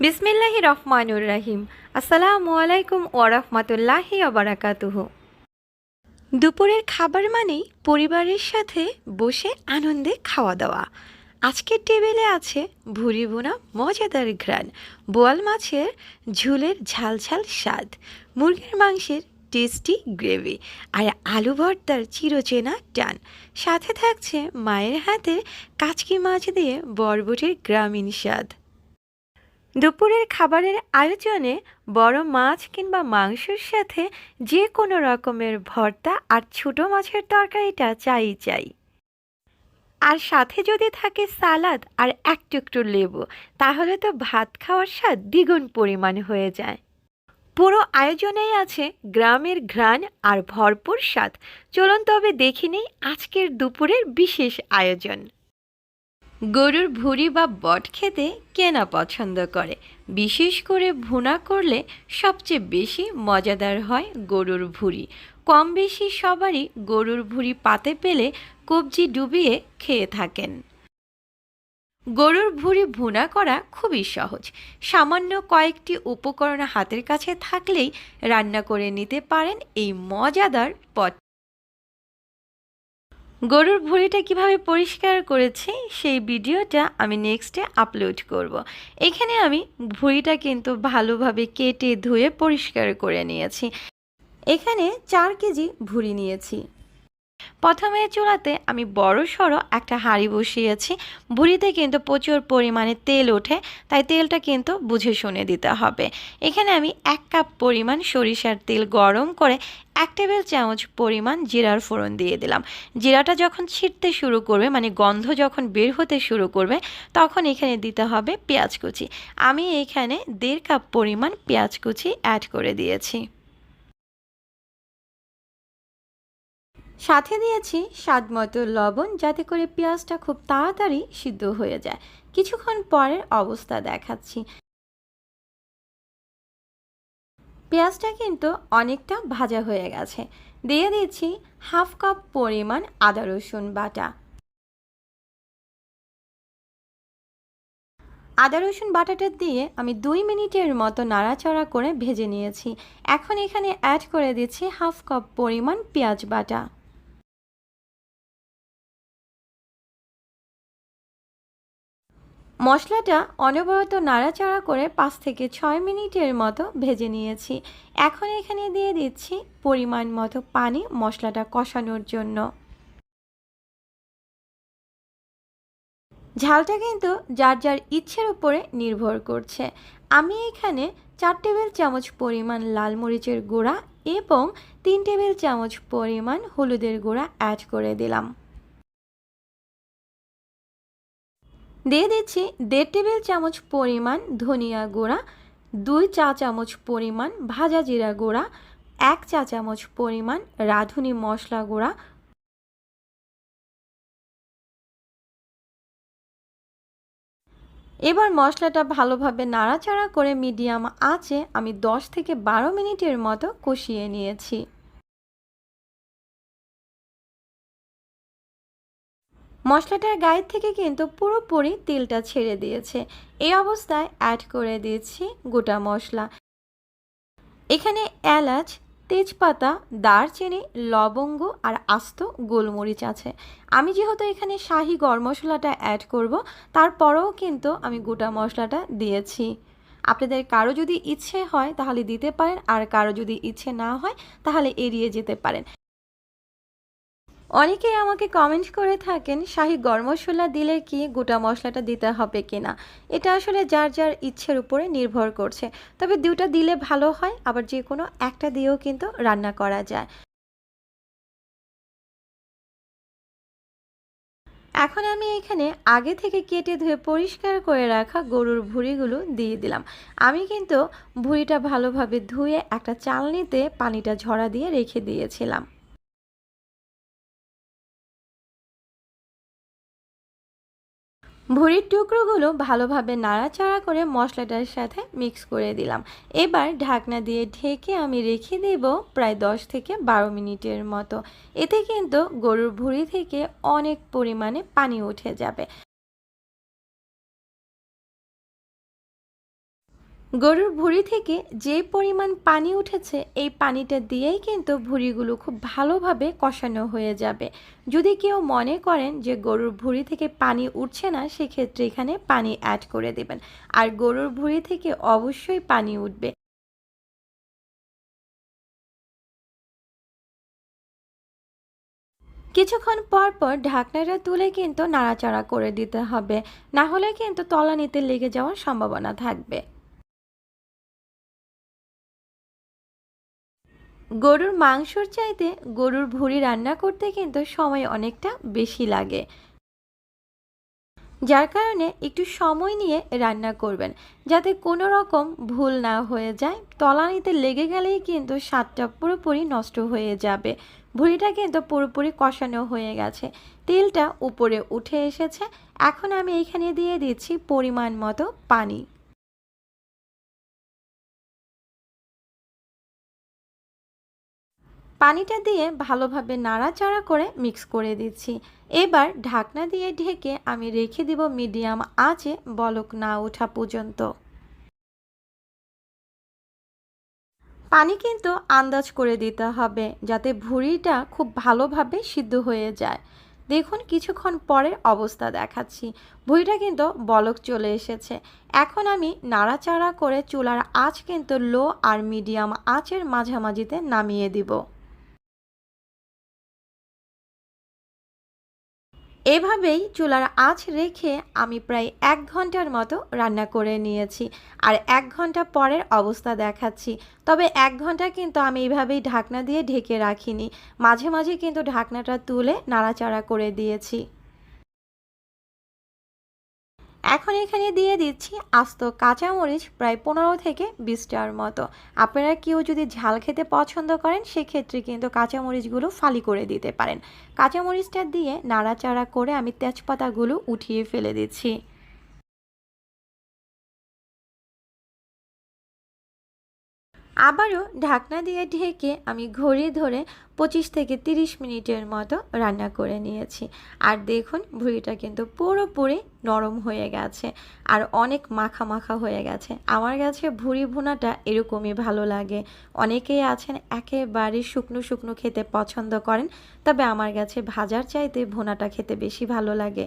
বিসমিল্লাহি রহমানুর রাহিম। আসসালামু আলাইকুম ওরহমতুল্লাহি অবরাকাতুহ দুপুরের খাবার মানেই পরিবারের সাথে বসে আনন্দে খাওয়া দাওয়া। আজকের টেবিলে আছে ভুরি বোনা মজাদার ঘ্রাণ, বোয়াল মাছের ঝুলের ঝালঝাল স্বাদ, মুরগির মাংসের টেস্টি গ্রেভি আর আলু ভর্তার চিরচেনা টান। সাথে থাকছে মায়ের হাতের কাচকি মাছ দিয়ে বরবটির গ্রামীণ স্বাদ। দুপুরের খাবারের আয়োজনে বড় মাছ কিংবা মাংসের সাথে যে কোনো রকমের ভর্তা আর ছোটো মাছের তরকারিটা চাই চাই। আর সাথে যদি থাকে সালাদ আর এক টুকরো লেবু, তাহলে তো ভাত খাওয়ার স্বাদ দ্বিগুণ পরিমাণ হয়ে যায়। পুরো আয়োজনেই আছে গ্রামের ঘ্রাণ আর ভরপুর স্বাদ। চলুন তবে দেখিনি আজকের দুপুরের বিশেষ আয়োজন। গরুর ভুঁড়ি বা বট খেতে কে না পছন্দ করে। বিশেষ করে ভুনা করলে সবচেয়ে বেশি মজাদার হয় গরুর ভুঁড়ি। কম বেশি সবারই গরুর ভুঁড়ি পাতে পেলে কবজি ডুবিয়ে খেয়ে থাকেন। গরুর ভুঁড়ি ভুনা করা খুবই সহজ। সামান্য কয়েকটি উপকরণ হাতের কাছে থাকলেই রান্না করে নিতে পারেন এই মজাদার পদ গরুর ভুঁড়িটা কীভাবে পরিষ্কার করেছি সেই ভিডিওটা আমি নেক্সটে আপলোড করব। এখানে আমি ভুঁড়িটা কিন্তু ভালোভাবে কেটে ধুয়ে পরিষ্কার করে নিয়েছি এখানে চার কেজি ভুঁড়ি নিয়েছি প্রথমে চুলাতে আমি বড় সড়ো একটা হাঁড়ি বসিয়েছি। ভুঁড়িতে কিন্তু প্রচুর পরিমাণে তেল ওঠে, তাই তেলটা কিন্তু বুঝে শুনে দিতে হবে। এখানে আমি এক কাপ পরিমাণ সরিষার তেল গরম করে এক টেবিল চামচ পরিমাণ জিরার ফোড়ন দিয়ে দিলাম। জিরাটা যখন ছিটতে শুরু করবে মানে গন্ধ যখন বের হতে শুরু করবে, তখন এখানে দিতে হবে পেঁয়াজ কুচি। আমি এখানে দেড় কাপ পরিমাণ পেঁয়াজ কুচি অ্যাড করে দিয়েছি। সাথে দিয়েছি স্বাদ মতো লবণ যাতে করে পেঁয়াজটা খুব তাড়াতাড়ি সিদ্ধ হয়ে যায়। কিছুক্ষণ পরের অবস্থা দেখাচ্ছি। পেঁয়াজটা কিন্তু অনেকটা ভাজা হয়ে গেছে। দিয়ে দিচ্ছি হাফ কাপ পরিমাণ আদা রসুন বাটা। আদা রসুন বাটাটা দিয়ে আমি দুই মিনিটের মতো নাড়াচাড়া করে ভেজে নিয়েছি। এখন এখানে অ্যাড করে দিচ্ছি হাফ কাপ পরিমাণ পেঁয়াজ বাটা। মশলাটা অনবরত নাড়াচাড়া করে পাঁচ থেকে ছয় মিনিটের মতো ভেজে নিয়েছি। এখন এখানে দিয়ে দিচ্ছি পরিমাণ মতো পানি মশলাটা কষানোর জন্য। ঝালটা কিন্তু যার যার ইচ্ছের উপরে নির্ভর করছে। আমি এখানে চার টেবিল চামচ পরিমাণ লাল মরিচের গুঁড়া এবং তিন টেবিল চামচ পরিমাণ হলুদের গুঁড়া অ্যাড করে দিলাম। দিয়ে দিচ্ছি দেড় টেবিল চামচ পরিমাণ ধনিয়া গুঁড়া, দুই চা চামচ পরিমাণ ভাজা জিরা গুঁড়া, এক চা চামচ পরিমাণ রাঁধুনি মশলা গুঁড়া। এবার মশলাটা ভালোভাবে নাড়াচাড়া করে মিডিয়াম আঁচে আমি দশ থেকে বারো মিনিটের মতো কষিয়ে নিয়েছি। মশলাটার গায়ের থেকে কিন্তু পুরোপুরি তেলটা ছেড়ে দিয়েছে। এই অবস্থায় অ্যাড করে দিয়েছি গোটা মশলা। এখানে এলাচ, তেজপাতা, দারচিনি, লবঙ্গ আর আস্ত গোলমরিচ আছে। আমি যেহেতু এখানে শাহি গরম মশলাটা অ্যাড করব, তারপরেও কিন্তু আমি গোটা মশলাটা দিয়েছি। আপনাদের কারও যদি ইচ্ছে হয় তাহলে দিতে পারেন, আর কারও যদি ইচ্ছে না হয় তাহলে এড়িয়ে যেতে পারেন। অনেকেই আমাকে কমেন্ট করে থাকেন, শাহি, গরম মশলা দিলে কি গোটা মশলাটা দিতে হবে কিনা এটা আসলে যার যার ইচ্ছের উপরে নির্ভর করছে। তবে দুটা দিলে ভালো হয়, আবার যে কোনো একটা দিয়েও কিন্তু রান্না করা যায়। এখন আমি এখানে আগে থেকে কেটে ধুয়ে পরিষ্কার করে রাখা গরুর ভুঁড়িগুলো দিয়ে দিলাম। আমি কিন্তু ভুঁড়িটা ভালোভাবে ধুয়ে একটা চালনিতে পানিটা ঝরা দিয়ে রেখে দিয়েছিলাম। ভুঁড়ির টুকরোগুলো ভালোভাবে নাড়াচাড়া করে মশলাটার সাথে মিক্স করে দিলাম। এবার ঢাকনা দিয়ে ঢেকে আমি রেখে দেব প্রায় দশ থেকে বারো মিনিটের মতো। এতে কিন্তু গরুর ভুড়ি থেকে অনেক পরিমাণে পানি উঠে যাবে। গরুর ভুঁড়ি থেকে যে পরিমাণ পানি উঠেছে, এই পানিটা দিয়েই কিন্তু ভুঁড়িগুলো খুব ভালোভাবে কষানো হয়ে যাবে। যদি কেউ মনে করেন যে গরুর ভুঁড়ি থেকে পানি উঠছে না, সেক্ষেত্রে এখানে পানি অ্যাড করে দেবেন। আর গরুর ভুঁড়ি থেকে অবশ্যই পানি উঠবে। কিছুক্ষণ পর পর ঢাকনাটা তুলে কিন্তু নাড়াচাড়া করে দিতে হবে। না হলে কিন্তু তলানিতে লেগে যাওয়ার সম্ভাবনা থাকবে। গরুর মাংসর চাইতে গরুর ভুঁড়ি রান্না করতে কিন্তু সময় অনেকটা বেশি লাগে। যার কারণে একটু সময় নিয়ে রান্না করবেন, যাতে কোনো রকম ভুল না হয়ে যায়। তলানিতে লেগে গেলেই কিন্তু স্বাদটা পুরোপুরি নষ্ট হয়ে যাবে। ভুঁড়িটা কিন্তু পুরোপুরি কষানো হয়ে গেছে। তেলটা উপরে উঠে এসেছে। এখন আমি এখানে দিয়ে দিচ্ছি পরিমাণ মতো পানি। পানিটা দিয়ে ভালোভাবে নাড়াচাড়া করে মিক্স করে দিচ্ছি। এবার ঢাকনা দিয়ে ঢেকে আমি রেখে দিব মিডিয়াম আঁচে বলক না ওঠা পর্যন্ত। পানি কিন্তু আন্দাজ করে দিতে হবে যাতে ভুঁড়িটা খুব ভালোভাবে সিদ্ধ হয়ে যায়। দেখুন কিছুক্ষণ পরে অবস্থা দেখাচ্ছি। ভুঁড়িটা কিন্তু বলক চলে এসেছে। এখন আমি নাড়াচাড়া করে চুলার আঁচ কিন্তু লো আর মিডিয়াম আঁচের মাঝামাঝিতে নামিয়ে দিব। এভাবেই চুলার আঁচ রেখে আমি প্রায় এক ঘণ্টার মতো রান্না করে নিয়েছি আর এক ঘণ্টা পরের অবস্থা দেখাচ্ছি। তবে এক ঘণ্টা কিন্তু আমি এইভাবেই ঢাকনা দিয়ে ঢেকে রাখিনি। মাঝে মাঝে কিন্তু ঢাকনাটা তুলে নাড়াচাড়া করে দিয়েছি। এখন এখানে দিয়ে দিচ্ছি আস্ত কাঁচামরিচ প্রায় পনেরো থেকে বিশটার মতো। আপনারা কেউ যদি ঝাল খেতে পছন্দ করেন, সেক্ষেত্রে কিন্তু কাঁচামরিচগুলো ফালি করে দিতে পারেন। কাঁচামরিচটা দিয়ে নাড়াচাড়া করে আমি তেজপাতাগুলো উঠিয়ে ফেলে দিচ্ছি। আবারও ঢাকনা দিয়ে ঢেকে আমি ঘড়ি ধরে পঁচিশ থেকে তিরিশ মিনিটের মতো রান্না করে নিয়েছি। আর দেখুন, ভুঁড়িটা কিন্তু পুরোপুরি নরম হয়ে গেছে আর অনেক মাখা মাখা হয়ে গেছে। আমার কাছে ভুঁড়ি ভুনাটা এরকমই ভালো লাগে। অনেকেই আছেন একেবারে শুকনো শুকনো খেতে পছন্দ করেন, তবে আমার কাছে ভাজার চাইতে ভুনাটা খেতে বেশি ভালো লাগে।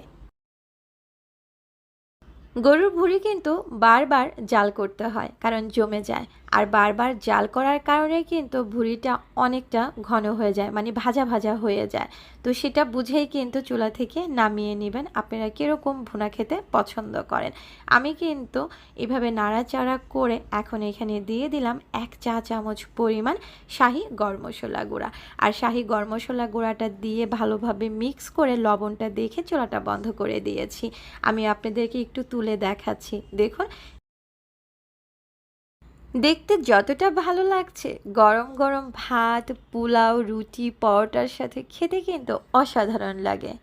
গরুর ভুঁড়ি কিন্তু বারবার জাল করতে হয়, কারণ জমে যায়। আর বারবার জাল করার কারণে কিন্তু ভুঁড়িটা অনেকটা ঘন হয়ে যায় মানে ভাজা ভাজা হয়ে যায়। তো সেটা বুঝেই কিন্তু চুলা থেকে নামিয়ে নেবেন। আপনারা কীরকম ভুনা খেতে পছন্দ করেন। আমি কিন্তু এভাবে নাড়াচাড়া করে এখন এখানে দিয়ে দিলাম এক চা চামচ পরিমাণ শাহি গরম মশলা গুঁড়া। আর শাহি গরম মশলা গুঁড়াটা দিয়ে ভালোভাবে মিক্স করে লবণটা দেখে চুলাটা বন্ধ করে দিয়েছি। আমি আপনাদেরকে একটু তুলে দেখাচ্ছি। দেখুন দেখতে যতটা ভালো লাগছে, গরম গরম ভাত, পোলাও, রুটি, পরোটার সাথে খেতে কিন্তু অসাধারণ লাগে।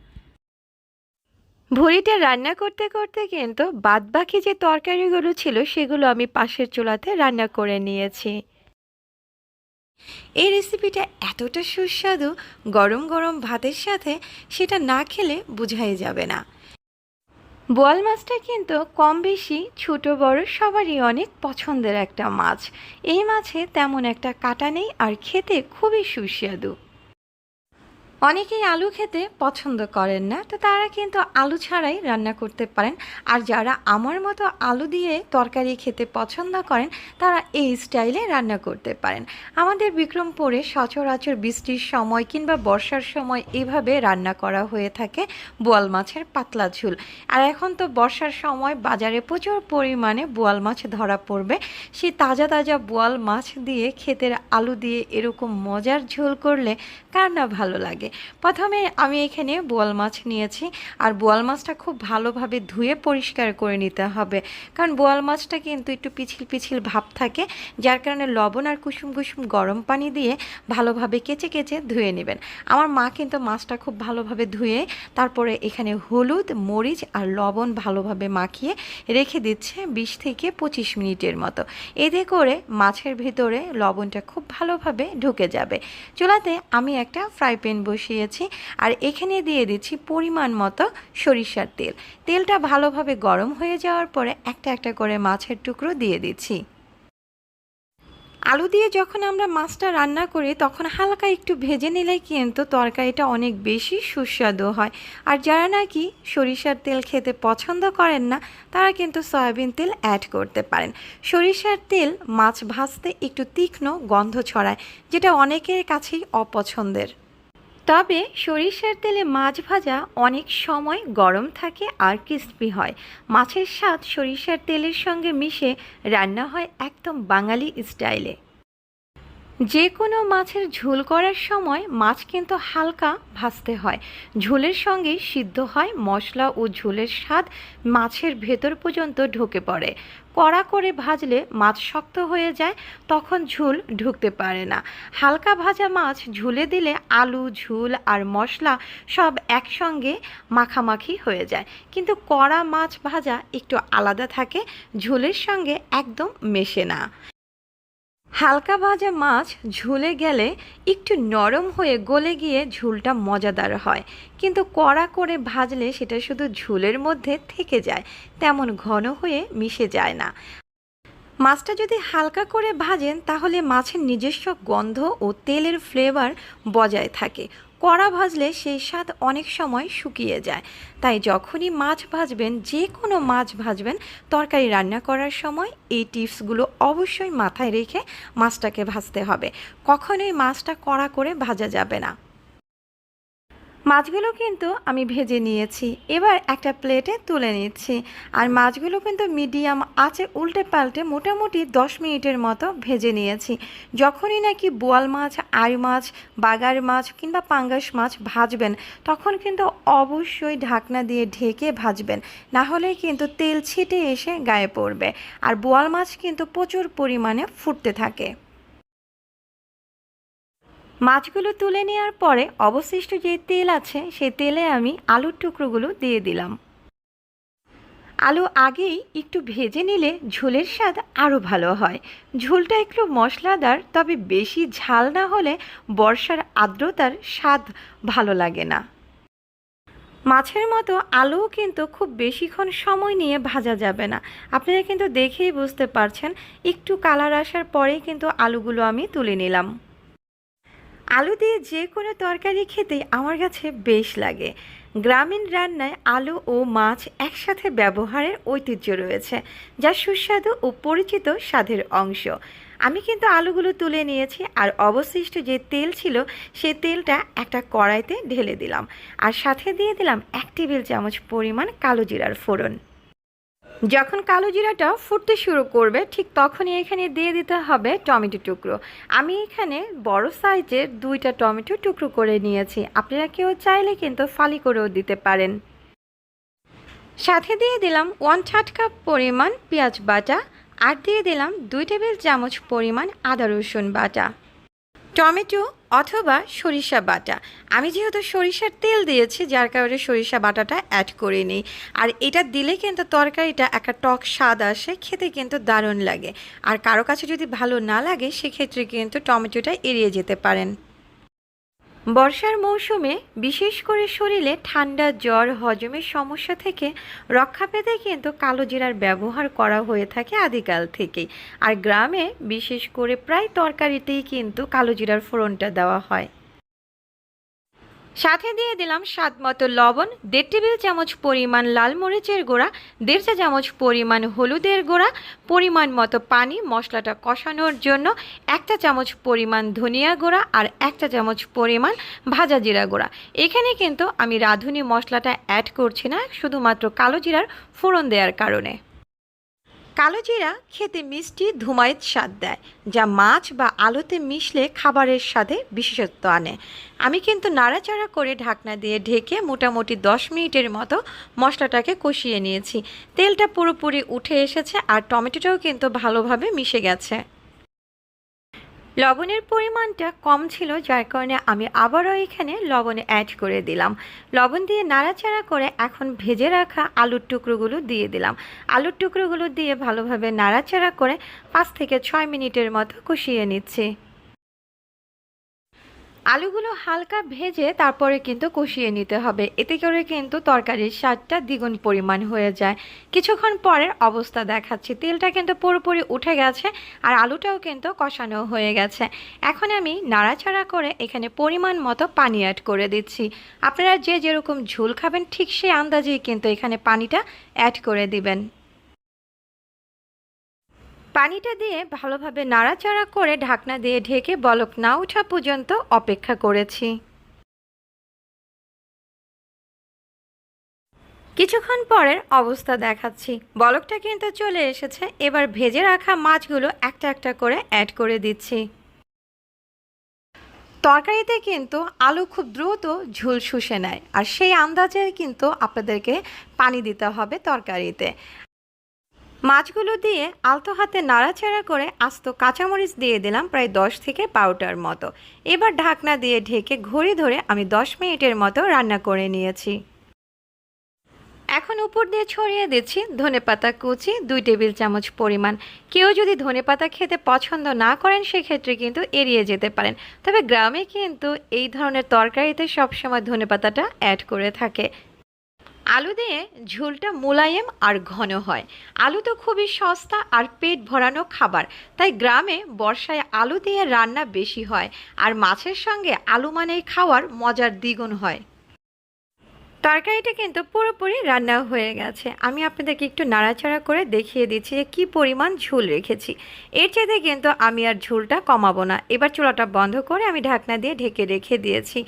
ভুড়িটা রান্না করতে করতে কিন্তু বাদবাকি যে তরকারিগুলো ছিল, সেগুলো আমি পাশের চুলাতে রান্না করে নিয়েছি। এই রেসিপিটা এতটা সুস্বাদু, গরম গরম ভাতের সাথে, সেটা না খেলে বোঝাই যাবে না। বোয়াল মাছটা কিন্তু কম বেশি ছোট বড় সবারই অনেক পছন্দের একটা মাছ। এই মাছে তেমন একটা কাটা নেই আর খেতে খুবই সুস্বাদু। অনেকেই আলু খেতে পছন্দ করেন না, তো তারা কিন্তু আলু ছাড়াই রান্না করতে পারেন। আর যারা আমার মতো আলু দিয়ে তরকারি খেতে পছন্দ করেন, তারা এই স্টাইলে রান্না করতে পারেন। আমাদের বিক্রমপুরে সচরাচর বৃষ্টির সময় কিংবা বর্ষার সময় এভাবে রান্না করা হয়ে থাকে বোয়াল মাছের পাতলা ঝুল। আর এখন তো বর্ষার সময় বাজারে প্রচুর পরিমাণে বোয়াল মাছ ধরা পড়বে। সেই তাজা তাজা বোয়াল মাছ দিয়ে, ক্ষেতের আলু দিয়ে এরকম মজার ঝোল করলে কার না ভালো লাগে? প্রথমে আমি এখানে বোয়াল মাছ নিয়েছি, আর বোয়াল মাছটা খুব ভালোভাবে ধুয়ে পরিষ্কার করে নিতে হবে। কারণ বোয়াল মাছটা কিন্তু একটু পিছিল পিছিল ভাব থাকে, যার কারণে লবণ আর কুসুম কুসুম গরম পানি দিয়ে ভালোভাবে কেচে কেচে ধুয়ে নেবেন। আমার মা কিন্তু মাছটা খুব ভালোভাবে ধুয়ে, তারপরে এখানে হলুদ, মরিচ আর লবণ ভালোভাবে মাখিয়ে রেখে দিচ্ছে বিশ থেকে পঁচিশ মিনিটের মতো। এতে করে মাছের ভিতরে লবণটা খুব ভালোভাবে ঢুকে যাবে। চুলাতে আমি একটা ফ্রাই প্যান বসে বসিয়েছি আর এখানে দিয়ে দিচ্ছি পরিমাণ মতো সরিষার তেল। তেলটা ভালোভাবে গরম হয়ে যাওয়ার পরে একটা একটা করে মাছের টুকরো দিয়ে দিচ্ছি। আলু দিয়ে যখন আমরা মাছটা রান্না করি, তখন হালকা একটু ভেজে নিলে কিন্তু তরকারিটা অনেক বেশি সুস্বাদু হয়। আর যারা নাকি সরিষার তেল খেতে পছন্দ করেন না, তারা কিন্তু সয়াবিন তেল অ্যাড করতে পারেন। সরিষার তেল মাছ ভাজতে একটু তীক্ষ্ণ গন্ধ ছড়ায়, যেটা অনেকের কাছেই অপছন্দের। তবে সরিষার তেলে মাছ ভাজা অনেক সময় গরম থাকে আর ক্রিস্পি হয়। মাছের স্বাদ সরিষার তেলের সঙ্গে মিশে রান্না হয় একদম বাঙালি স্টাইলে। যে কোনো মাছের ঝোল করার সময় মাছ কিন্তু হালকা ভাজতে হয়। ঝোলের সঙ্গে সিদ্ধ হয় মশলা ও ঝোলের স্বাদ মাছের ভেতর পর্যন্ত ঢুকে পড়ে। কড়া করে ভাজলে মাছ শক্ত হয়ে যায়, তখন ঝোল ঢুকতে পারে না। হালকা ভাজা মাছ ঝুলে দিলে আলু, ঝুল আর মশলা সব একসঙ্গে মাখামাখি হয়ে যায়। কিন্তু কড়া মাছ ভাজা একটু আলাদা থাকে, ঝোলের সঙ্গে একদম মেশে না। হালকা ভাজা মাছ ঝুলে গেলে একটু নরম হয়ে গলে গিয়ে ঝুলটা মজাদার হয়। কিন্তু কড়া করে ভাজলে সেটা শুধু ঝুলের মধ্যে থেকে যায়, তেমন ঘন হয়ে মিশে যায় না। মাছটা যদি হালকা করে ভাজেন, তাহলে মাছের নিজস্ব গন্ধ ও তেলের ফ্লেভার বজায় থাকে। কড়া ভাজলে সেই স্বাদ অনেক সময় শুকিয়ে যায়। তাই যখনই মাছ ভাজবেন যে কোনো মাছ ভাজবেন, তরকারি রান্না করার সময় এই টিপসগুলো অবশ্যই মাথায় রেখে মাছটাকে ভাজতে হবে। কখনোই মাছটা কড়া করে ভাজা যাবে না। মাছগুলো কিন্তু আমি ভেজে নিয়েছি। এবার একটা প্লেটে তুলে নিচ্ছি। আর মাছগুলো কিন্তু মিডিয়াম আঁচে উল্টে পাল্টে মোটামুটি দশ মিনিটের মতো ভেজে নিয়েছি। যখনই নাকি বোয়াল মাছ, আই মাছ, বাগার মাছ কিংবা পাঙ্গাস মাছ ভাজবেন, তখন কিন্তু অবশ্যই ঢাকনা দিয়ে ঢেকে ভাজবেন। না হলে কিন্তু তেল ছিটে এসে গায়ে পড়বে। আর বোয়াল মাছ কিন্তু প্রচুর পরিমাণে ফুটতে থাকে। মাছগুলো তুলে নেওয়ার পরে অবশিষ্ট যে তেল আছে, সে তেলে আমি আলুর টুকরোগুলো দিয়ে দিলাম। আলু আগেই একটু ভেজে নিলে ঝোলের স্বাদ আরও ভালো হয়। ঝোলটা একটু মশলাদার, তবে বেশি ঝাল না হলে বর্ষার আর্দ্রতার স্বাদ ভালো লাগে না। মাছের মতো আলুও কিন্তু খুব বেশিক্ষণ সময় নিয়ে ভাজা যাবে না। আপনারা কিন্তু দেখেই বুঝতে পারছেন, একটু কালার আসার পরেই কিন্তু আলুগুলো আমি তুলে নিলাম। আলু দিয়ে যে কোনো তরকারি খেতে আমার কাছে বেশ লাগে। গ্রামীণ রান্নায় আলু ও মাছ একসাথে ব্যবহারের ঐতিহ্য রয়েছে, যা সুস্বাদু ও পরিচিত স্বাদের অংশ। আমি কিন্তু আলুগুলো তুলে নিয়েছি আর অবশিষ্ট যে তেল ছিল সেই তেলটা একটা কড়াইতে ঢেলে দিলাম। আর সাথে দিয়ে দিলাম এক টেবিল চামচ পরিমাণ কালো জিরার ফোড়ন। যখন কালো জিরাটা ফুটতে শুরু করবে, ঠিক তখনই এখানে দিয়ে দিতে হবে টমেটো টুকরো। আমি এখানে বড় সাইজের দুইটা টমেটো টুকরো করে নিয়েছি। আপনারা কেউ চাইলে কিন্তু ফালি করেও দিতে পারেন। সাথে দিয়ে দিলাম ওয়ান থার্ড কাপ পরিমাণ পেঁয়াজ বাটা, আর দিয়ে দিলাম দুই টেবিল চামচ পরিমাণ আদা রসুন বাটা। টমেটো অথবা সরিষা বাটা। আমি যেহেতু সরিষার তেল দিয়েছি, যার কারণে সরিষা বাটাটা অ্যাড করে নিই। আর এটা দিলে কিন্তু তরকারিটা একটা টক স্বাদ আসে, খেতে কিন্তু দারুণ লাগে। আর কারও কাছে যদি ভালো না লাগে, সেক্ষেত্রে কিন্তু টমেটোটা এড়িয়ে যেতে পারেন। বর্ষার মৌসুমে বিশেষ করে শরীরে ঠান্ডা, জ্বর, হজমের সমস্যা থেকে রক্ষা পেতে কিন্তু কালো জিরার ব্যবহার করা হয়ে থাকে আদিকাল থেকেই। আর গ্রামে বিশেষ করে প্রায় তরকারিতেই কিন্তু কালো জিরার ফোড়নটা দেওয়া হয়। সাথে দিয়ে দিলাম স্বাদ মতো লবণ, দেড় টেবিল চামচ পরিমাণ লাল মরিচের গুঁড়া, দেড় চা চামচ পরিমাণ হলুদের গুঁড়া, পরিমাণ মতো পানি, মশলাটা কষানোর জন্য একটা চামচ পরিমাণ ধনিয়া গুঁড়া আর একটা চামচ পরিমাণ ভাজা জিরা গুঁড়া। এখানে কিন্তু আমি রাঁধুনি মশলাটা অ্যাড করছি না, শুধুমাত্র কালো জিরার ফোড়ন দেওয়ার কারণে। কালো জিরা খেতে মিষ্টি ধুমায়ের স্বাদ দেয়, যা মাছ বা আলুতে মিশলে খাবারের স্বাদে বিশেষত্ব আনে। আমি কিন্তু নাড়াচাড়া করে ঢাকনা দিয়ে ঢেকে মোটামুটি দশ মিনিটের মতো মশলাটাকে কষিয়ে নিয়েছি। তেলটা পুরোপুরি উঠে এসেছে আর টমেটোটাও কিন্তু ভালোভাবে মিশে গেছে। লবণের পরিমাণটা কম ছিল, যার কারণে আমি আবারও এখানে লবণ অ্যাড করে দিলাম। লবণ দিয়ে নাড়াচাড়া করে এখন ভেজে রাখা আলুর টুকরোগুলো দিয়ে দিলাম। আলুর টুকরোগুলো দিয়ে ভালোভাবে নাড়াচাড়া করে পাঁচ থেকে ছয় মিনিটের মতো কষিয়ে নিচ্ছি। আলুগুলো হালকা ভেজে তারপরে কিন্তু কষিয়ে নিতে হবে। এতে করে কিন্তু তরকারির স্বাদটা দ্বিগুণ পরিমাণ হয়ে যায়। কিছুক্ষণ পরের অবস্থা দেখাচ্ছি। তেলটা কিন্তু পুরোপুরি উঠে গেছে আর আলুটাও কিন্তু কষানো হয়ে গেছে। এখন আমি নাড়াচাড়া করে এখানে পরিমাণ মতো পানি অ্যাড করে দিচ্ছি। আপনারা যে যেরকম ঝোল খাবেন ঠিক সেই আন্দাজেই কিন্তু এখানে পানিটা অ্যাড করে দিবেন। পানিটা দিয়ে ভালোভাবে নাড়াচাড়া করে ঢাকনা দিয়ে ঢেকে বলক না ওঠা পর্যন্ত অপেক্ষা করেছি। কিছুক্ষণ পরের অবস্থা দেখাচ্ছি। বলকটা কিন্তু চলে এসেছে। এবার ভেজে রাখা মাছগুলো একটা একটা করে অ্যাড করে দিচ্ছি। তরকারিতে কিন্তু আলু খুব দ্রুত ঝুল শুষে নেয়। আর সেই আন্দাজে কিন্তু আপনাদেরকে পানি দিতে হবে তরকারিতে। মাছগুলো দিয়ে আলতো হাতে নাড়াচাড়া করে আস্ত কাঁচামরিচ দিয়ে দিলাম প্রায় দশ থেকে পাউটার মতো। এবার ঢাকনা দিয়ে ঢেকে ঘড়ি ধরে আমি দশ মিনিটের মতো রান্না করে নিয়েছি। এখন উপর দিয়ে ছড়িয়ে দিচ্ছি ধনেপাতা কুচি, দুই টেবিল চামচ পরিমাণ। কেউ যদি ধনেপাতা খেতে পছন্দ না করেন, সেক্ষেত্রে কিন্তু এড়িয়ে যেতে পারেন। তবে গ্রামে কিন্তু এই ধরনের তরকারিতে সবসময় ধনেপাতাটা অ্যাড করে থাকে। আলু দিয়ে ঝোলটা মোলায়েম আর ঘন হয়। আলু তো খুবই সস্তা আর পেট ভরানো খাবার, তাই গ্রামে বর্ষায় আলু দিয়ে রান্না বেশি হয় আর মাছের সঙ্গে আলু মানেই খাওয়ার মজার দ্বিগুণ হয়। তরকারিটা কিন্তু পুরোপুরি রান্না হয়ে গেছে। আমি আপনাদেরকে একটু নাড়াচাড়া করে দেখিয়ে দিচ্ছি যে কী পরিমাণ ঝোল রেখেছি। এর চাইতে কিন্তু আমি আর ঝোলটা কমাবো না। এবার চুলাটা বন্ধ করে আমি ঢাকনা দিয়ে ঢেকে রেখে দিয়েছি।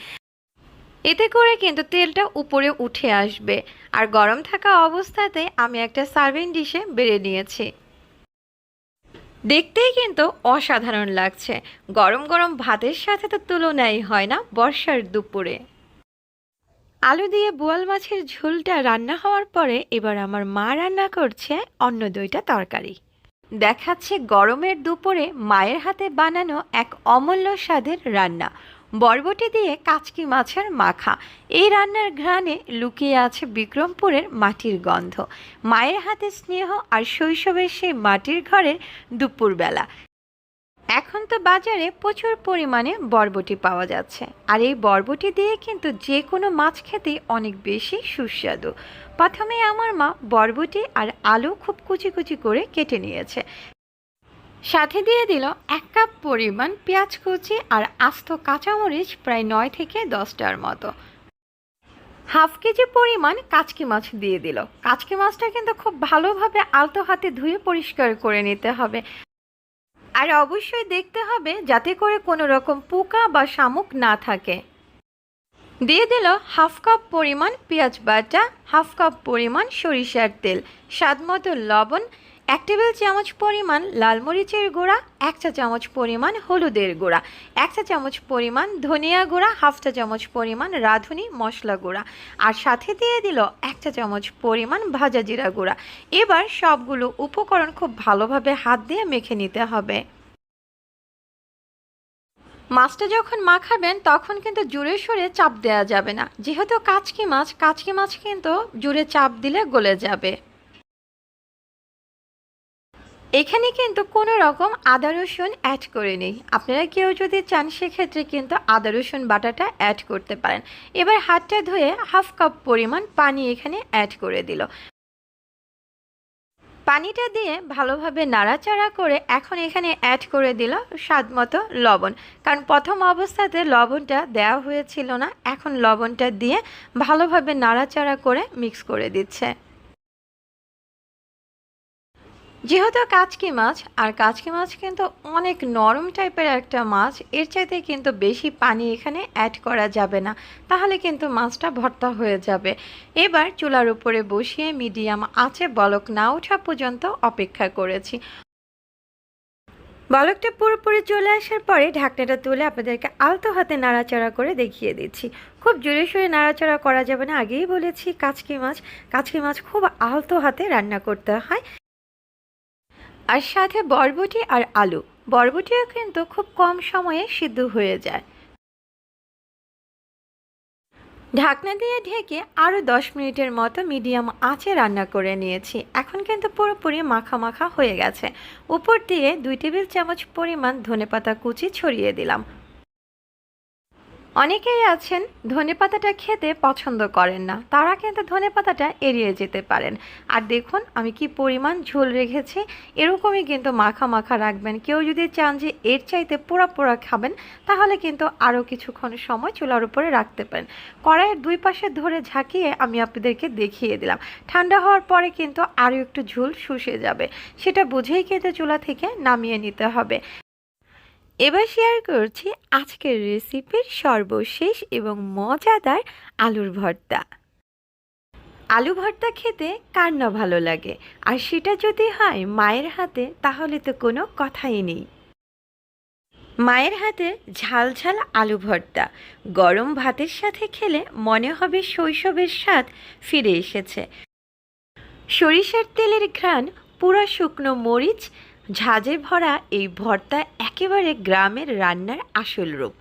এতে করে কিন্তু তেলটা উপরে উঠে আসবে। আর গরম থাকা অবস্থাতে আমি একটা সার্ভিং ডিশে বেড়ে নিয়েছি। দেখতেই কিন্তু অসাধারণ লাগছে। গরম গরম ভাতের সাথে তো তুলনাই হয় না বর্ষার দুপুরে। আলু দিয়ে বোয়াল মাছের ঝোলটা রান্না হওয়ার পরে এবার আমার মা রান্না করছে অন্য দুইটা তরকারি। দেখাচ্ছে গরমের দুপুরে মায়ের হাতে বানানো এক অমূল্য স্বাদের রান্না। বরবটি দিয়ে কাচকি মাছের মাখা। এই রান্নার ঘ্রাণে লুকিয়ে আছে বিক্রমপুরের মাটির গন্ধ। মায়ের হাতে স্নেহ আর শৈশবের সেই মাটির ঘরের দুপুরবেলা। এখন তো বাজারে প্রচুর পরিমাণে বরবটি পাওয়া যাচ্ছে। আর এই বরবটি দিয়ে কিন্তু যে কোনো মাছ খেতেই অনেক বেশি সুস্বাদু। প্রথমে আমার মা বরবটি আর আলু খুব কুচি কুচি করে কেটে নিয়েছে। সাথে দিয়ে দিল এক কাপ পরিমাণ পেঁয়াজ কুচি আর আস্ত কাঁচামরিচ প্রায় নয় থেকে দশটার মতো। হাফ কেজি পরিমাণ কাচকি মাছ দিয়ে দিল। কাচকি মাছটা কিন্তু খুব ভালোভাবে আলতো হাতে ধুয়ে পরিষ্কার করে নিতে হবে। আর অবশ্যই দেখতে হবে যাতে করে কোনো রকম পোকা বা শামুক না থাকে। দিয়ে দিল হাফ কাপ পরিমাণ পেঁয়াজ বাটা, হাফ কাপ পরিমাণ সরিষার তেল স্বাদ মতো লবণ এক টেবিল চামচ পরিমাণ লাল মরিচের গুঁড়া, এক চা চামচ পরিমাণ হলুদের গুঁড়া, এক চা চামচ পরিমাণ ধনিয়া গুঁড়া, হাফ চা চামচ পরিমাণ রাঁধুনি মশলা গুঁড়া আর সাথে দিয়ে দিল এক চা চামচ পরিমাণ ভাজা জিরা গুঁড়া। এবার সবগুলো উপকরণ খুব ভালোভাবে হাত দিয়ে মেখে নিতে হবে। মাছটা যখন মাখাবেন, তখন কিন্তু জুড়ে সরে চাপ দেওয়া যাবে না। যেহেতু কাচকি মাছ কাচকি মাছ কিন্তু জুড়ে চাপ দিলে গলে যাবে। এখানে কিন্তু কোনো রকম আদা রসুন অ্যাড করে নেই। আপনারা কেউ যদি চান, সেক্ষেত্রে কিন্তু আদা রসুন বাটাটা অ্যাড করতে পারেন। এবার হাতটা ধুয়ে হাফ কাপ পরিমাণ পানি এখানে অ্যাড করে দিল। পানিটা দিয়ে ভালোভাবে নাড়াচাড়া করে এখন এখানে অ্যাড করে দিল স্বাদ মতো লবণ। কারণ প্রথম অবস্থাতে লবণটা দেওয়া হয়েছিল না, এখন লবণটা দিয়ে ভালোভাবে নাড়াচাড়া করে মিক্স করে দিচ্ছে। যেহেতু কাচকি মাছ, আর কাচকি মাছ কিন্তু অনেক নরম টাইপের একটা মাছ, এর চাইতে কিন্তু বেশি পানি এখানে অ্যাড করা যাবে না। তাহলে কিন্তু মাছটা ভর্তা হয়ে যাবে। এবার চুলার উপরে বসিয়ে মিডিয়াম আঁচে বলক না ওঠা পর্যন্ত অপেক্ষা করেছি। বলকটা পুরোপুরি চলে আসার পরে ঢাকনাটা তুলে আপনাদেরকে আলতো হাতে নাড়াচাড়া করে দেখিয়ে দিচ্ছি। খুব জোরে সোরে নাড়াচাড়া করা যাবে না, আগেই বলেছি কাচকি মাছ। কাচকি মাছ খুব আলতো হাতে রান্না করতে হয়। আর সাথে বরবটি আর আলু। বরবটিও কিন্তু খুব কম সময়ে সিদ্ধ হয়ে যায়। ঢাকনা দিয়ে ঢেকে আরও দশ মিনিটের মতো মিডিয়াম আঁচে রান্না করে নিয়েছি। এখন কিন্তু পুরোপুরি মাখা মাখা হয়ে গেছে। উপর দিয়ে দুই টেবিল চামচ পরিমাণ ধনেপাতা কুচি ছড়িয়ে দিলাম। অনেকেই আছেন ধনেপাতাটা খেতে পছন্দ করেন না। তারা কিন্তু ধনেপাতাটা এড়িয়ে যেতে পারেন। আর দেখুন, আমি কি পরিমাণ ঝোল রেখেছি। এরকমই কিন্তু মাখা মাখা রাখবেন। কেউ যদি চান যে এর চাইতে পোড়া পোড়া খাবেন, তাহলে কিন্তু আরও কিছুক্ষণ সময় চুলার উপরে রাখতে পারেন। কড়াইয়ের দুই পাশে ধরে ঝাঁকিয়ে আমি আপনাদেরকে দেখিয়ে দিলাম। ঠান্ডা হওয়ার পরে কিন্তু আরও একটু ঝোল শুষে যাবে। সেটা বুঝেই কিন্তু চুলা থেকে নামিয়ে নিতে হবে। এবার শেয়ার করছি আজকের রেসিপির সর্বশেষ এবং মজাদার আলুর ভর্তা। আলু ভর্তা খেতে কার না ভালো লাগে? আর সেটা যদি হয় মায়ের হাতে, তাহলে তো কোনো কথাই নেই। মায়ের হাতে ঝাল ঝাল আলু ভর্তা। গরম ভাতের সাথে খেলে মনে হবে শৈশবের স্বাদ ফিরে এসেছে। সরিষার তেলের ঘ্রাণ, পুরো শুকনো মরিচ ঝাঁঝে ভরা এই ভর্তা একেবারে গ্রামের রান্নার আসল রূপ।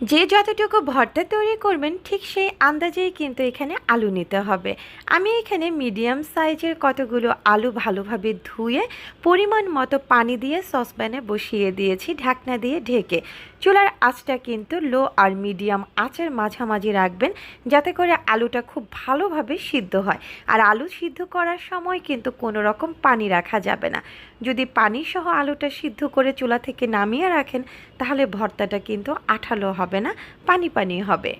যে যতটুকু ভর্তা তৈরি করবেন, ঠিক সেই আন্দাজেই কিন্তু এখানে আলু নিতে হবে। আমি এখানে মিডিয়াম সাইজের কতগুলো আলু ভালোভাবে ধুয়ে পরিমাণ মতো পানি দিয়ে সসপ্যানে বসিয়ে দিয়েছি, ঢাকনা দিয়ে ঢেকে। চুলার আঁচটা কিন্তু লো আর মিডিয়াম আঁচের মাঝামাঝি রাখবেন যাতে করে আলুটা খুব ভালোভাবে সিদ্ধ হয়। আর আলু সিদ্ধ করার সময় কিন্তু কোনো রকম পানি রাখা যাবে না। যদি পানি সহ আলুটা সিদ্ধ করে চুলা থেকে নামিয়ে রাখেন, তাহলে ভর্তাটা কিন্তু আঠালো হবে না, পানি পানি হবে।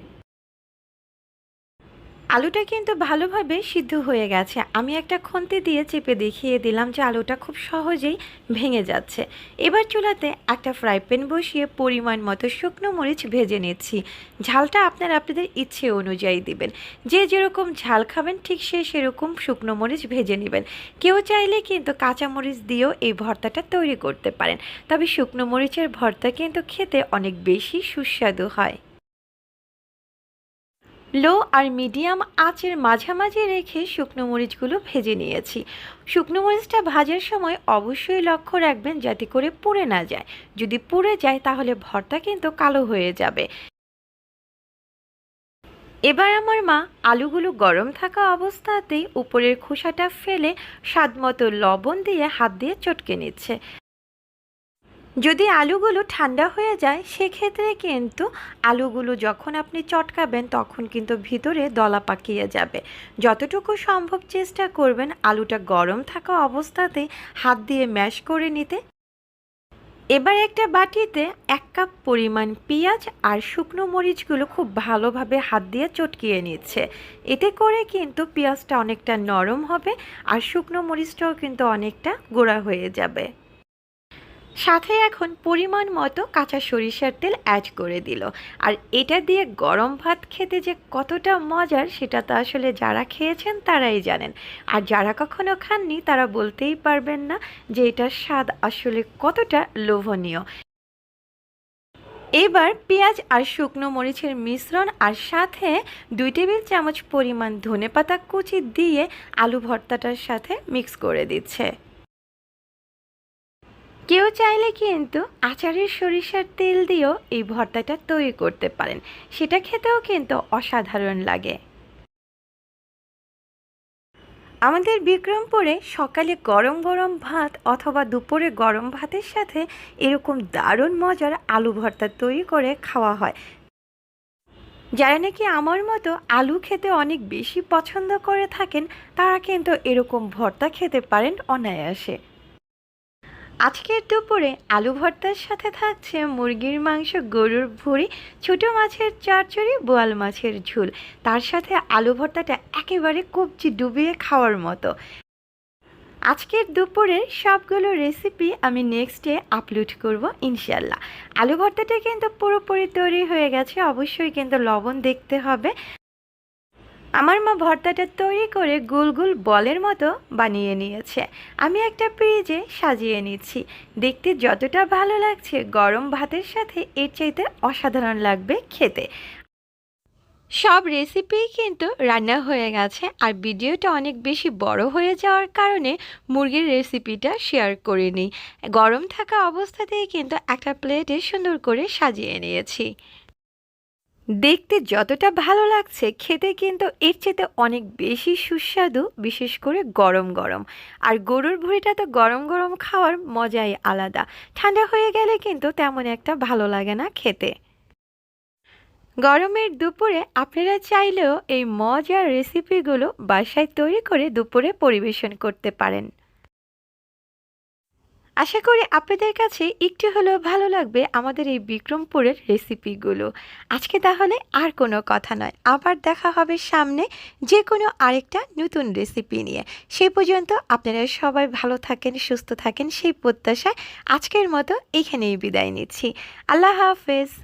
আলুটা কিন্তু ভালোভাবে সিদ্ধ হয়ে গেছে। আমি একটা খুন্তি দিয়ে চেপে দেখিয়ে দিলাম যে আলুটা খুব সহজেই ভেঙে যাচ্ছে। এবার চুলাতে একটা ফ্রাই প্যান বসিয়ে পরিমাণ মতো শুকনো মরিচ ভেজে নিচ্ছি। ঝালটা আপনারা আপনাদের ইচ্ছে অনুযায়ী দিবেন। যে যেরকম ঝাল খাবেন, ঠিক সে সেরকম শুকনো মরিচ ভেজে নেবেন। কেউ চাইলে কিন্তু কাঁচা মরিচ দিয়েও এই ভর্তাটা তৈরি করতে পারেন। তবে শুকনো মরিচের ভর্তা কিন্তু খেতে অনেক বেশি সুস্বাদু হয়। লো আর মিডিয়াম আঁচের মাঝামাঝি রেখে শুকনো মরিচগুলো ভেজে নিয়েছি। শুকনো মরিচটা ভাজার সময় অবশ্যই লক্ষ্য রাখবেন যাতে করে পুড়ে না যায়। যদি পুড়ে যায় তাহলে ভর্তা কিন্তু কালো হয়ে যাবে। এবার আমার মা আলুগুলো গরম থাকা অবস্থাতেই উপরের খোসাটা ফেলে স্বাদমতো লবণ দিয়ে হাত দিয়ে চটকে নিচ্ছে। যদি আলুগুলো ঠান্ডা হয়ে যায়, সেক্ষেত্রে কিন্তু আলুগুলো যখন আপনি চটকাবেন, তখন কিন্তু ভিতরে দলা পাকিয়ে যাবে। যতটুকু সম্ভব চেষ্টা করবেন আলুটা গরম থাকা অবস্থাতে হাত দিয়ে ম্যাশ করে নিতে। এবার একটা বাটিতে এক কাপ পরিমাণ পেঁয়াজ আর শুকনো মরিচগুলো খুব ভালোভাবে হাত দিয়ে চটকিয়ে নিচ্ছে। এতে করে কিন্তু পেঁয়াজটা অনেকটা নরম হবে আর শুকনো মরিচটাও কিন্তু অনেকটা গোড়া হয়ে যাবে। সাথে এখন পরিমাণ মতো কাঁচা সরিষার তেল অ্যাড করে দিল। আর এটা দিয়ে গরম ভাত খেতে যে কতটা মজার, সেটা তো আসলে যারা খেয়েছেন তারাই জানেন। আর যারা কখনো খাননি, তারা বলতেই পারবেন না যে এটার স্বাদ আসলে কতটা লোভনীয়। এবার পেঁয়াজ আর শুকনো মরিচের মিশ্রণ আর সাথে দুই টেবিল চামচ পরিমাণ ধনেপাতা কুচি দিয়ে আলু ভর্তাটার সাথে মিক্স করে দিচ্ছে। কেউ চাইলে কিন্তু আচারের সরিষার তেল দিয়েও এই ভর্তাটা তৈরি করতে পারেন। সেটা খেতেও কিন্তু অসাধারণ লাগে। আমাদের বিক্রমপুরে সকালে গরম গরম ভাত অথবা দুপুরে গরম ভাতের সাথে এরকম দারুণ মজার আলু ভর্তা তৈরি করে খাওয়া হয়। যারা নাকি আমার মতো আলু খেতে অনেক বেশি পছন্দ করে থাকেন, তারা কিন্তু এরকম ভর্তা খেতে পারেন অনায়াসে। আজকের দুপুরে আলু ভর্তার সাথে থাকছে মুরগির মাংস, গরুর ভুঁড়ি, ছোটো মাছের চচ্চড়ি, বোয়াল মাছের ঝোল। তার সাথে আলু ভর্তাটা একেবারে কবজি ডুবিয়ে খাওয়ার মতো। আজকের দুপুরের সবগুলো রেসিপি আমি নেক্সট ডে আপলোড করব, ইনশাল্লাহ। আলু ভর্তাটা কিন্তু পুরোপুরি তৈরি হয়ে গেছে, অবশ্যই কিন্তু লবণ দেখতে হবে। আমার মা ভর্তাটা তৈরি করে গোল গোল বলের মতো বানিয়ে নিয়েছে। আমি একটা ফ্রিজে সাজিয়ে নিচ্ছি। দেখতে যতটা ভালো লাগছে গরম ভাতের সাথে এর চাইতে অসাধারণ লাগবে খেতে। সব রেসিপি কিন্তু রান্না হয়ে গেছে আর ভিডিওটা অনেক বেশি বড় হয়ে যাওয়ার কারণে মুরগির রেসিপিটা শেয়ার করে নিই গরম থাকা অবস্থাতেই কিন্তু একটা প্লেটে সুন্দর করে সাজিয়ে নিয়েছি। দেখতে যতটা ভালো লাগছে, খেতে কিন্তু এর চেতে অনেক বেশি সুস্বাদু, বিশেষ করে গরম গরম। আর গরুর ভুঁড়িটা তো গরম গরম খাওয়ার মজাই আলাদা। ঠান্ডা হয়ে গেলে কিন্তু তেমন একটা ভালো লাগে না খেতে। গরমের দুপুরে আপনারা চাইলেও এই মজার রেসিপিগুলো বাসায় তৈরি করে দুপুরে পরিবেশন করতে পারেন। আশা করি আপনাদের কাছে একটু হলেও ভালো লাগবে আমাদের এই বিক্রমপুরের রেসিপিগুলো। আজকে তাহলে আর কোনো কথা নয়। আবার দেখা হবে সামনে যে কোনো আরেকটা নতুন রেসিপি নিয়ে। সেই পর্যন্ত আপনারা সবাই ভালো থাকেন, সুস্থ থাকেন, সেই প্রত্যাশায় আজকের মতো এখানেই বিদায় নিচ্ছি। আল্লাহ হাফেজ।